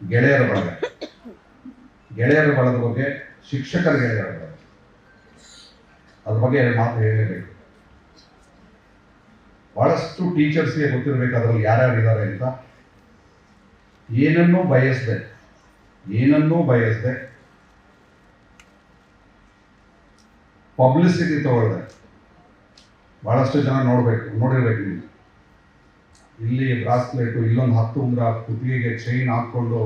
ಗೆಳೆಯರ ಬಳಗ. ಗೆಳೆಯರ ಬಳಗದ ಬಗ್ಗೆ ಶಿಕ್ಷಕರ ಗೆಳೆಯರ ಬಳಗ. ಅದ್ರ ಬಗ್ಗೆ ಮಾತು ಹೇಳಲೇಬೇಕು. ಬಹಳಷ್ಟು ಟೀಚರ್ಸ್ಗೆ ಗೊತ್ತಿರಬೇಕು ಅದರಲ್ಲಿ ಯಾರ್ಯಾರು ಇದ್ದಾರೆ ಅಂತ. ಏನನ್ನೂ ಬಯಸದೆ ಏನನ್ನೂ ಬಯಸದೆ ಪಬ್ಲಿಸಿಟಿ ತಗೊಳ್ದೆ. ಬಹಳಷ್ಟು ಜನ ನೋಡ್ಬೇಕು, ನೋಡಿರ್ಬೇಕು ನೀವು. ಇಲ್ಲಿ ಬ್ರಾಸ್ಲೆಟು ಇಲ್ಲೊಂದು ಹತ್ತು ಉಂಗ್ರ ಕುತ್ತಿಗೆಗೆ ಚೈನ್ ಹಾಕ್ಕೊಂಡು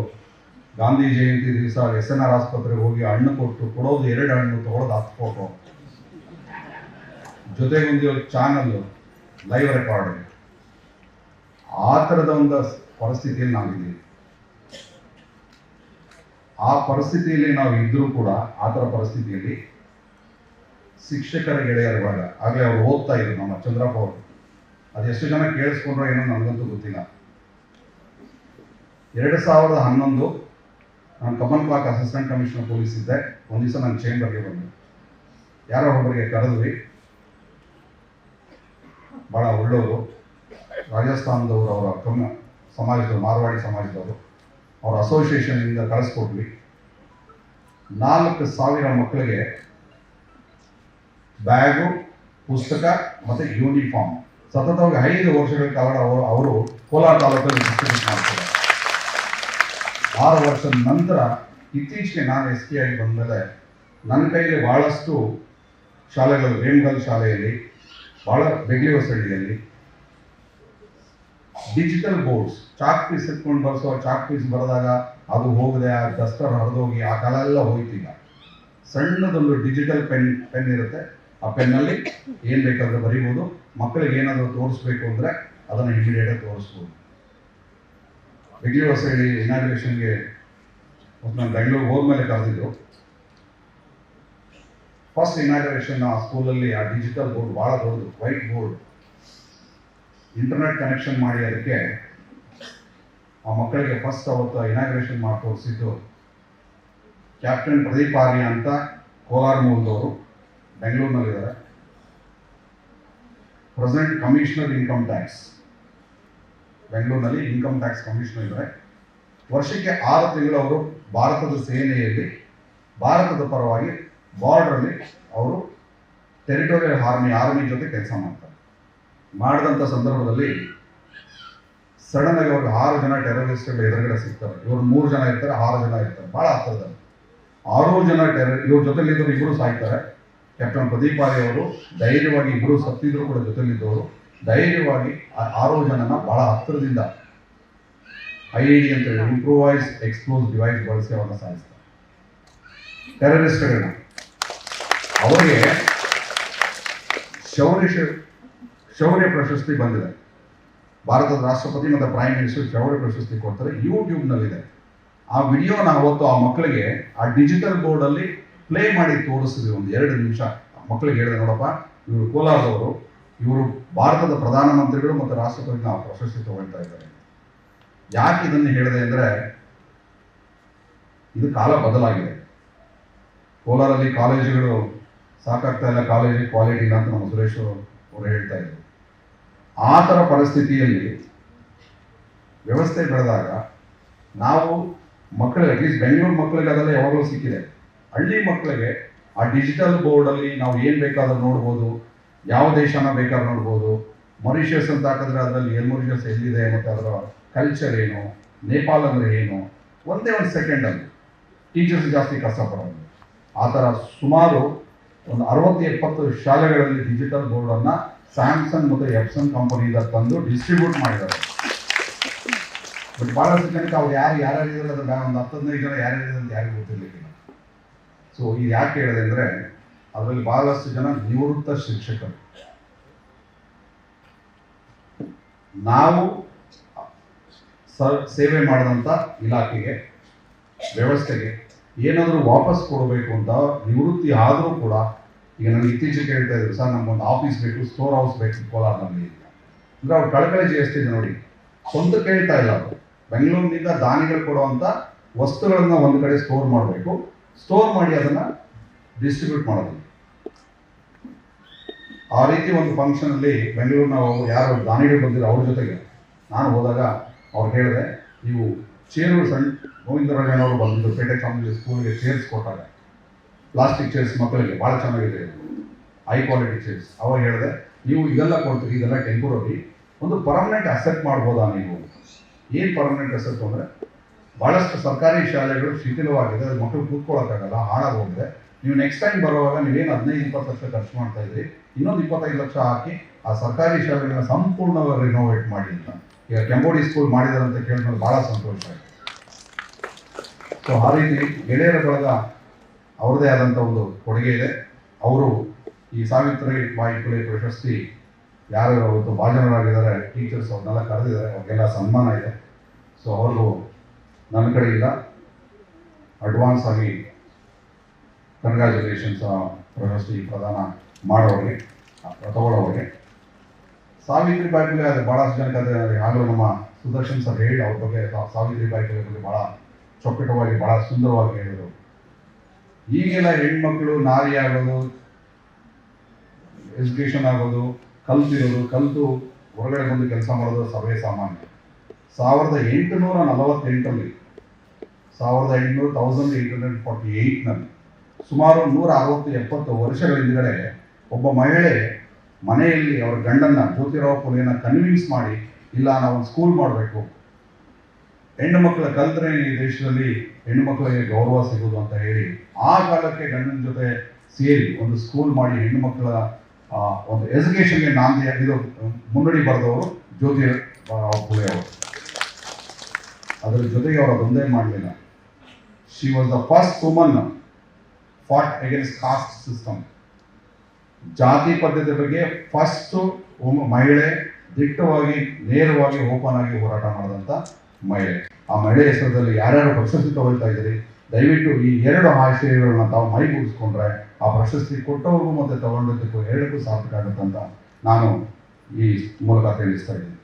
ಗಾಂಧಿ ಜಯಂತಿ ದಿವಸ ಎಸ್ ಎನ್ ಆರ್ ಆಸ್ಪತ್ರೆಗೆ ಹೋಗಿ ಹಣ್ಣು ಕೊಟ್ಟು ಕೊಡೋದು ಎರಡು ಹಣ್ಣು ತೊಗೊಳೋದು ಹತ್ತು ಫೋಟೋ ಜೊತೆಗೊಂದು ಚಾನಲ್ ಲೈವ್ ರೆಕಾರ್ಡ್ ಆ ಥರದ ಒಂದು ಪರಿಸ್ಥಿತಿಯಲ್ಲಿ ನಾವಿದ್ದೀವಿ. ಆ ಪರಿಸ್ಥಿತಿಯಲ್ಲಿ ನಾವು ಇದ್ರೂ ಕೂಡ ಆ ಥರ ಪರಿಸ್ಥಿತಿಯಲ್ಲಿ ಶಿಕ್ಷಕರ ಗೆಳೆಯರುವಾಗ ಆಗಲೇ ಅವ್ರು ಓದ್ತಾ ಇದ್ರು ನಮ್ಮ ಚಂದ್ರಪ್ಪ ಅವರು. ಅದೆಷ್ಟು ಜನ ಕೇಳಿಸ್ಕೊಂಡ್ರೋ ಏನೋ ನನಗಂತೂ ಗೊತ್ತಿಲ್ಲ. ಎರಡು ಸಾವಿರದ ಹನ್ನೊಂದು ನಾನು ಕಮನ್ ಕ್ಲಾಕ್ ಅಸಿಸ್ಟೆಂಟ್ ಕಮಿಷನರ್ ಪೊಲೀಸ್ ಇದ್ದೆ. ಒಂದು ದಿವಸ ನನ್ನ ಚೇಂಬರ್ಗೆ ಬಂದೆ. ಯಾರೋ ಒಬ್ಬರಿಗೆ ಕರೆದ್ವಿ. ಭಾಳ ಒಳ್ಳೆಯವರು. ರಾಜಸ್ಥಾನದವರು ಅವರ ಕಮ್ಮ ಸಮಾಜದವರು, ಮಾರವಾಡಿ ಸಮಾಜದವರು. ಅವ್ರ ಅಸೋಸಿಯೇಷನ್ನಿಂದ ಕರೆಸ್ಕೊಟ್ವಿ. ನಾಲ್ಕು ಸಾವಿರ ಮಕ್ಕಳಿಗೆ ಬ್ಯಾಗು, ಪುಸ್ತಕ ಮತ್ತು ಯೂನಿಫಾರ್ಮ್ ಸತತವಾಗಿ ಐದು ವರ್ಷಗಳ ಕಾಲ ಅವರು ಅವರು ಕೋಲಾರ ತಾಲೂಕಲ್ಲಿ ಡಿಸ್ಟ್ರಿಬ್ಯೂಟ್ ಮಾಡ್ತಾರೆ ಆರು ವರ್ಷದ ನಂತರ ಇತ್ತೀಚೆಗೆ ನಾನು ಎಸ್ ಪಿ ಆಗಿ ಬಂದಮೇಲೆ ನನ್ನ ಕೈಯಲ್ಲಿ ಭಾಳಷ್ಟು ಶಾಲೆಗಳು ರೇಮ್ಗಲ್ ಶಾಲೆಯಲ್ಲಿ ಭಾಳ ಬೆಗ್ಲಿವಸಳ್ಳಿಯಲ್ಲಿ ಡಿಜಿಟಲ್ ಬೋರ್ಡ್ಸ್ ಚಾಕ್ ಪೀಸ್ ಇಟ್ಕೊಂಡು ಬರ್ಸೋ ಚಾಕ್ ಪೀಸ್ ಬರೆದಾಗ ಅದು ಹೋಗದೆ, ಆ ಡಸ್ಟರ್ ಹರಿದೋಗಿ, ಆ ಕಾಲ ಎಲ್ಲ ಹೋಯ್ತಿಲ್ಲ. ಸಣ್ಣದೊಂದು ಡಿಜಿಟಲ್ ಪೆನ್ ಪೆನ್ ಇರುತ್ತೆ. ಆ ಪೆನ್ನಲ್ಲಿ ಏನು ಬೇಕಾದರೂ ಬರೀಬೋದು. ಮಕ್ಕಳಿಗೆ ಏನಾದರೂ ತೋರಿಸ್ಬೇಕು ಅಂದರೆ ಅದನ್ನು ಇಮಿಡಿಯೇಟಾಗಿ ತೋರಿಸ್ಬೋದು. ಬೆಗ್ಲಿ ಹೇಳಿ ಇನಾಗ್ರೇಷನ್ಗೆ ನಾನು ಬೆಂಗಳೂರು ಹೋದ್ಮೇಲೆ ಕರೆದಿದ್ದು. ಫಸ್ಟ್ ಇನಾಗ್ರೇಷನ್ ಆ ಸ್ಕೂಲಲ್ಲಿ ಆ ಡಿಜಿಟಲ್ ಬೋರ್ಡ್ ಭಾಳ ದೊಡ್ಡದು ವೈಟ್ ಬೋರ್ಡ್ ಇಂಟರ್ನೆಟ್ ಕನೆಕ್ಷನ್ ಮಾಡಿ ಅದಕ್ಕೆ ಆ ಮಕ್ಕಳಿಗೆ ಫಸ್ಟ್ ಅವತ್ತು ಇನಾಗ್ರೇಷನ್ ಮಾಡಿ ತೋರಿಸಿದ್ದು ಕ್ಯಾಪ್ಟನ್ ಪ್ರದೀಪ್ ಆರ್ಯ ಅಂತ ಕೋಲಾರ ಮೂಲದವರು, ಬೆಂಗಳೂರಿನಲ್ಲಿದ್ದಾರೆ. ಪ್ರೆಸೆಂಟ್ ಕಮಿಷನರ್ ಇನ್ಕಮ್ ಟ್ಯಾಕ್ಸ್ ಬೆಂಗಳೂರಿನಲ್ಲಿ ಇನ್ಕಮ್ ಟ್ಯಾಕ್ಸ್ ಕಮಿಷನರ್ ಇದ್ದಾರೆ ವರ್ಷಕ್ಕೆ ಆರು ತಿಂಗಳು ಅವರು ಭಾರತದ ಸೇನೆಯಲ್ಲಿ, ಭಾರತದ ಪರವಾಗಿ ಬಾರ್ಡ್ರಲ್ಲಿ ಅವರು ಟೆರಿಟೋರಿಯಲ್ ಆರ್ಮಿ ಆರ್ಮಿ ಜೊತೆ ಕೆಲಸ ಮಾಡ್ತಾರೆ. ಮಾಡಿದಂಥ ಸಂದರ್ಭದಲ್ಲಿ ಸಡನ್ ಆಗಿ ಅವ್ರಿಗೆ ಆರು ಜನ ಟೆರರಿಸ್ಟ್ಗಳು ಎದುರುಗಡೆ ಸಿಗ್ತಾರೆ. ಇವರು ಮೂರು ಜನ ಇರ್ತಾರೆ, ಆರು ಜನ ಇರ್ತಾರೆ. ಭಾಳ ಹತ್ತಿರದಲ್ಲಿ. ಆರು ಜನ ಟೆರರ್ ಇವ್ರ ಜೊತೆಲಿದ್ದವರು ಇಬ್ಬರು ಸಾಯ್ತಾರೆ. ಕ್ಯಾಪ್ಟನ್ ಪ್ರದೀಪ್ ಅವರು ಧೈರ್ಯವಾಗಿ ಇಬ್ಬರು ಸತ್ತಿದ್ರು ಕೂಡ ಜೊತೆಲಿದ್ದವರು. ಧೈರ್ಯವಾಗಿ ಆರು ಜನನ ಬಹಳ ಹತ್ತಿರದಿಂದ ಐ ಐ ಡಿ ಅಂತ ಹೇಳಿ ಇಂಪ್ರೂವೈಸ್ ಎಕ್ಸ್ಪ್ಲೋಸ್ ಡಿವೈಸ್ ಬಳಸಿ ಅವರನ್ನ ಸಾಧಿಸ್ತಾರೆ ಟೆರರಿಸ್ಟ್ಗಳನ್ನ ಅವರಿಗೆ ಶೌರ್ಯ ಶೌರ್ಯ ಪ್ರಶಸ್ತಿ ಬಂದಿದೆ. ಭಾರತದ ರಾಷ್ಟ್ರಪತಿ ಮತ್ತು ಪ್ರೈಮ್ ಮಿನಿಸ್ಟರ್ ಶೌರ್ಯ ಪ್ರಶಸ್ತಿ ಕೊಡ್ತಾರೆ. ಯೂಟ್ಯೂಬ್ನಲ್ಲಿದೆ ಆ ವಿಡಿಯೋನ ಅವತ್ತು ಆ ಮಕ್ಕಳಿಗೆ ಆ ಡಿಜಿಟಲ್ ಬೋರ್ಡಲ್ಲಿ ಪ್ಲೇ ಮಾಡಿ ತೋರಿಸಿದ್ವಿ ಒಂದು ಎರಡು ನಿಮಿಷ. ಮಕ್ಕಳಿಗೆ ಹೇಳಿದೆ, ನೋಡಪ್ಪ, ಇವರು ಕೋಲಾರದವರು, ಇವರು ಭಾರತದ ಪ್ರಧಾನಮಂತ್ರಿಗಳು ಮತ್ತು ರಾಷ್ಟ್ರಪತಿ ನಾವು ಪ್ರಶಸ್ತಿ ತಗೊಳ್ತಾ ಇದ್ದಾರೆ. ಯಾಕೆ ಇದನ್ನು ಹೇಳಿದೆ ಅಂದರೆ, ಇದು ಕಾಲ ಬದಲಾಗಿದೆ. ಕೋಲಾರಲ್ಲಿ ಕಾಲೇಜುಗಳು ಸಾಕಾಗ್ತಾ ಇಲ್ಲ ಕಾಲೇಜು ಕ್ವಾಲಿಟಿ ಇಲ್ಲ ಅಂತ ನಮ್ಮ ಸುರೇಶ್ ಅವರು ಹೇಳ್ತಾ ಇದ್ರು. ಆ ಥರ ಪರಿಸ್ಥಿತಿಯಲ್ಲಿ ವ್ಯವಸ್ಥೆ ಬೆಳೆದಾಗ ನಾವು ಮಕ್ಕಳಿಗೆ ಅಟ್ಲೀಸ್ಟ್ ಬೆಂಗಳೂರು ಮಕ್ಕಳಿಗೆ ಅದೆಲ್ಲ ಯಾವಾಗಲೂ ಸಿಕ್ಕಿದೆ. ಹಳ್ಳಿ ಮಕ್ಕಳಿಗೆ ಆ ಡಿಜಿಟಲ್ ಬೋರ್ಡಲ್ಲಿ ನಾವು ಏನು ಬೇಕಾದ್ರೂ ನೋಡ್ಬೋದು, ಯಾವ ದೇಶನ ಬೇಕಾದ್ರೂ ನೋಡ್ಬೋದು. ಮರಿಷಿಯಸ್ ಅಂತ ಹಾಕಿದ್ರೆ ಅದರಲ್ಲಿ ಎಲ್ ಮರಿಷಿಯಸ್ ಎಲ್ಲಿದೆ ಮತ್ತು ಅದರ ಕಲ್ಚರ್ ಏನು ನೇಪಾಳ ಅಂದರೆ ಏನು? ಒಂದೇ ಒಂದು ಸೆಕೆಂಡಲ್ಲಿ ಟೀಚರ್ಸ್ ಜಾಸ್ತಿ ಕಷ್ಟಪಡೋದು ಆ ಥರ ಸುಮಾರು ಒಂದು ಅರವತ್ತು ಎಪ್ಪತ್ತು ಶಾಲೆಗಳಲ್ಲಿ ಡಿಜಿಟಲ್ ಬೋರ್ಡನ್ನು ಸ್ಯಾಮ್ಸಂಗ್ ಮತ್ತು ಎಪ್ಸನ್ ಕಂಪನಿಯಿಂದ ತಂದು ಡಿಸ್ಟ್ರಿಬ್ಯೂಟ್ ಮಾಡಿದ್ದಾರೆ. ಬಟ್ ಭಾಳಷ್ಟು ಜನಕ್ಕೆ ಅವ್ರು ಯಾರು ಯಾರ್ಯಾರು ಇದ್ದಾರೆ ಅದ್ರ, ಒಂದು ಹತ್ತು ಹದಿನೈದು ಜನ ಯಾರ್ಯಾರು ಇದ್ದಾರೆ ಅಂತ ಯಾರಿಗೂ ಗೊತ್ತಿರಲಿಲ್ಲ ಸೊ ಇದು ಯಾಕೆ ಹೇಳಿದೆ ಅಂದರೆ ಅದರಲ್ಲಿ ಬಹಳಷ್ಟು ಜನ ನಿವೃತ್ತ ಶಿಕ್ಷಕರು. ನಾವು ಸ- ಸೇವೆ ಮಾಡಿದಂಥ ಇಲಾಖೆಗೆ, ವ್ಯವಸ್ಥೆಗೆ ಏನಾದರೂ ವಾಪಸ್ ಕೊಡಬೇಕು ಅಂತ ನಿವೃತ್ತಿ ಆದರೂ ಕೂಡ, ಈಗ ನನಗೆ ಇತ್ತೀಚೆಗೆ ಹೇಳ್ತಾ ಇದ್ರು ಸರ್, ನಮಗೊಂದು ಆಫೀಸ್ ಬೇಕು ಸ್ಟೋರ್ ಹೌಸ್ ಬೇಕು ಕೋಲಾರ್ನಲ್ಲಿ ಅಂತ. ಅಂದ್ರೆ ಅವ್ರು ಕಳಕಳಿ ಟಿ ನೋಡಿ, ಸ್ವಂತ ಕೇಳ್ತಾ ಇಲ್ಲ ಅವರು. ಬೆಂಗಳೂರಿನಿಂದ ದಾನಿಗಳು ಕೊಡುವಂಥ ವಸ್ತುಗಳನ್ನು ಒಂದು ಕಡೆ ಸ್ಟೋರ್ ಮಾಡಬೇಕು. ಸ್ಟೋರ್ ಮಾಡಿ ಅದನ್ನ ಡಿಸ್ಟ್ರಿಬ್ಯೂಟ್ ಮಾಡೋದು. ಆ ರೀತಿ ಒಂದು ಫಂಕ್ಷನ್ ಅಲ್ಲಿ ಬೆಂಗಳೂರಿನ ಯಾರು ದಾನಿಗಳು ಬಂದಿರೋ ಅವ್ರ ಜೊತೆಗೆ ನಾನು ಹೋದಾಗ ಅವ್ರು ಹೇಳಿದೆ ನೀವು ಚೇರು ಸಣ್ಣ ಗೋವಿಂದರಾಜನವರು ಬಂದಿದ್ದು ಪೇಟೆ ಕಾಲೇಜ್ ಸ್ಕೂಲ್ಗೆ ಚೇರ್ಸ್ ಕೊಟ್ಟಾಗ. ಪ್ಲಾಸ್ಟಿಕ್ ಚೇರ್ಸ್ ಮಕ್ಕಳಿಗೆ ಭಾಳ ಚೆನ್ನಾಗಿದೆ ಹೈ ಕ್ವಾಲಿಟಿ ಚೇರ್ಸ್ ಅವಾಗ ಹೇಳಿದೆ, ನೀವು ಇದೆಲ್ಲ ಕೊಡ್ತೀರಿ, ಇದೆಲ್ಲ ಟೆಂಪರರಿ ಒಂದು ಪರ್ಮನೆಂಟ್ ಅಸೆಪ್ಟ್ ಮಾಡ್ಬೋದಾ ನೀವು? ಏನು ಪರ್ಮನೆಂಟ್ ಅಸೆಪ್ಟ್ ಅಂದರೆ ಭಾಳಷ್ಟು ಸರ್ಕಾರಿ ಶಾಲೆಗಳು ಶಿಥಿಲವಾಗಿದೆ ಅದು ಮಕ್ಕಳು ಕೂತ್ಕೊಳ್ಳೋಕ್ಕಾಗಲ್ಲ ಹಾಳಾಗೋಗಿದೆ. ನೀವು ನೆಕ್ಸ್ಟ್ ಟೈಮ್ ಬರುವಾಗ ನೀವೇನು ಹದಿನೈದು, ಇಪ್ಪತ್ತು ಲಕ್ಷ ಖರ್ಚು ಮಾಡ್ತಾ ಇದ್ರಿ ಇನ್ನೊಂದು ಇಪ್ಪತ್ತೈದು ಲಕ್ಷ ಹಾಕಿ ಆ ಸರ್ಕಾರಿ ಶಾಲೆಗಳನ್ನ ಸಂಪೂರ್ಣವಾಗಿ ರಿನೋವೇಟ್ ಮಾಡಿ ಅಂತ. ಈಗ ಕೆಂಬೋಡಿ ಸ್ಕೂಲ್ ಮಾಡಿದಾರೆ ಅಂತ ಕೇಳಿದ್ರೆ ಭಾಳ ಸಂತೋಷ ಆಯ್ತು. ಸೊ ಆ ರೀತಿ ಗೆಳೆಯರ ಬಳಗ ಅವರದೇ ಆದಂಥ ಒಂದು ಕೊಡುಗೆ ಇದೆ. ಅವರು ಈ ಸಾವಿತ್ರಿ ಬಾಯಿ ಕುಳಿ ಪ್ರಶಸ್ತಿ ಯಾರು ಅವತ್ತು ಭಾಜನರಾಗಿದ್ದಾರೆ ಟೀಚರ್ಸ್ ಅವ್ರನ್ನೆಲ್ಲ ಕರೆದಿದ್ದಾರೆ, ಅವ್ರಿಗೆಲ್ಲ ಸನ್ಮಾನ ಇದೆ. ಸೊ ಅವ್ರಿಗೂ ನನ್ನ ಕಡೆಯಿಂದ ಅಡ್ವಾನ್ಸ್ ಆಗಿ ಕಂಗ್ರ್ಯಾಚುಲೇಷನ್ಸ್ ಪ್ರಶಸ್ತಿ ಪ್ರದಾನ ಮಾಡೋರಿಗೆ ತಗೊಳ್ಳೋರಿಗೆ ಸಾವಿತ್ರಿ ಬಾಯಿ ಪುಲೆ ಅದು ಭಾಳಷ್ಟು ಜನಕ್ಕೆ ಅದು ಆಗಲೂ ನಮ್ಮ ಸುದರ್ಶನ್ ಸರ್ ಹೇಳಿ ಅವ್ರ ಬಗ್ಗೆ ಸಾವಿತ್ರಿ ಬಾಯಿ ಪುಲೆ ಬಗ್ಗೆ ಭಾಳ ಚೊಕ್ಕಟವಾಗಿ ಭಾಳ ಸುಂದರವಾಗಿ ಹೇಳಿದರು. ಈಗೆಲ್ಲ ಹೆಣ್ಮಕ್ಳು ನಾರಿ ಆಗೋದು ಎಜುಕೇಷನ್ ಆಗೋದು, ಕಲ್ತಿರೋದು, ಕಲಿತು ಹೊರಗಡೆ ಬಂದು ಕೆಲಸ ಮಾಡೋದು ಸಭೆ ಸಾಮಾನ್ಯ. ಸಾವಿರದ ಎಂಟುನೂರ ನಲವತ್ತೆಂಟರಲ್ಲಿ, ಸಾವಿರದ ಎಂಟುನೂರು ತೌಸಂಡ್ ಏಟ್ ಹಂಡ್ರೆಡ್ ಫಾರ್ಟಿ ಏಯ್ಟ್ನಲ್ಲಿ ಸುಮಾರು ನೂರ ಅರವತ್ತು ಎಪ್ಪತ್ತು ವರ್ಷಗಳ ಹಿಂದ್ಗಡೆ ಒಬ್ಬ ಮಹಿಳೆ ಮನೆಯಲ್ಲಿ ಅವರ ಗಂಡನ್ನ ಜ್ಯೋತಿರಾವ್ ಪುಲೆಯನ್ನು ಕನ್ವಿನ್ಸ್ ಮಾಡಿ, ಇಲ್ಲ, ನಾವು ಸ್ಕೂಲ್ ಮಾಡಬೇಕು. ಹೆಣ್ಣು ಮಕ್ಕಳ ಕಲ್ತರೆ ಈ ದೇಶದಲ್ಲಿ ಹೆಣ್ಣು ಮಕ್ಕಳಿಗೆ ಗೌರವ ಸಿಗೋದು ಅಂತ ಹೇಳಿ, ಆ ಕಾಲಕ್ಕೆ ಗಂಡನ ಜೊತೆ ಸೇರಿ ಒಂದು ಸ್ಕೂಲ್ ಮಾಡಿ ಹೆಣ್ಣು ಮಕ್ಕಳ ಒಂದು ಎಜುಕೇಷನ್ಗೆ ನಾಂದಿ, ಇದು ಮುನ್ನಡಿ ಬರೆದವರು ಜ್ಯೋತಿ ಪುಲೆ ಅವರು ಅದರ ಜೊತೆಗೆ ಅವರ ಅದೊಂದೇ ಮಾಡಲಿಲ್ಲ. She was the first woman fought against caste system ಜಾತಿ ಪದ್ಧತಿ ಬಗ್ಗೆ ಫಸ್ಟ್ ಮಹಿಳೆ ದಿಟ್ಟವಾಗಿ, ನೇರವಾಗಿ ಓಪನ್ ಆಗಿ ಹೋರಾಟ ಮಾಡಿದಂಥ ಮಹಿಳೆ. ಆ ಮಹಿಳೆ ಹೆಸರಲ್ಲಿ ಯಾರ್ಯಾರು ಪ್ರಶಸ್ತಿ ತಗೊಳ್ತಾ ಇದ್ದೀರಿ ದಯವಿಟ್ಟು ಈ ಎರಡು ಆಶಯಗಳನ್ನ ತಾವು ಮೈಗೂಡಿಸ್ಕೊಂಡ್ರೆ ಆ ಪ್ರಶಸ್ತಿ ಕೊಟ್ಟವ್ರಿಗೂ ಮತ್ತೆ ತಗೊಂಡಿದ್ದಕ್ಕೂ ಎರಡಕ್ಕೂ ಸಾರ್ಥಕ ಆಗುತ್ತಂತ ನಾನು ಈ ಮೂಲಕ ತಿಳಿಸ್ತಾ ಇದ್ದೀನಿ.